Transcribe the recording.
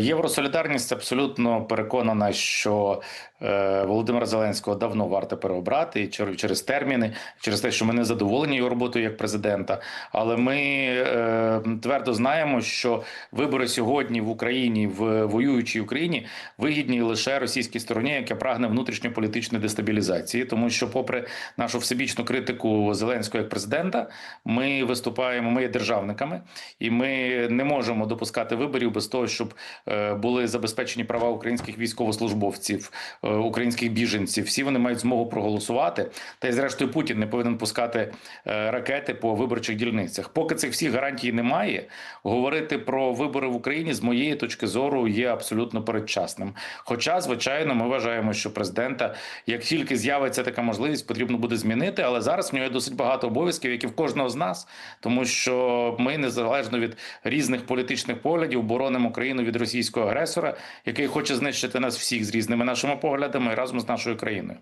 Євросолідарність абсолютно переконана, що Володимира Зеленського давно варто переобрати через терміни, через те, що ми не задоволені його роботою як президента. Але ми е, твердо знаємо, що вибори сьогодні в Україні, в воюючій Україні, вигідні лише російській стороні, яка прагне внутрішньополітичної дестабілізації, тому що, попри нашу всебічну критику Зеленського як президента, ми виступаємо, ми є державниками, і ми не можемо допускати виборів без того, щоб е, були забезпечені права українських військовослужбовців, е, українських біженців. Всі вони мають змогу проголосувати. Та й зрештою Путін не повинен пускати е, ракети по виборчих дільницях. Поки цих всіх гарантій немає, говорити про вибори в Україні з моєї точки зору є абсолютно передчасним. Хоча, звичайно, ми вважаємо, що президента, як тільки з'явиться така можливість, потрібно буде змінити. Але зараз в нього є досить багато обов'язків, як і в кожного з нас, тому що ми незалежно від різних політичних поглядів боронимо Україну від російського агресора, який хоче знищити нас всіх з різними нашими поглядами разом з нашою країною.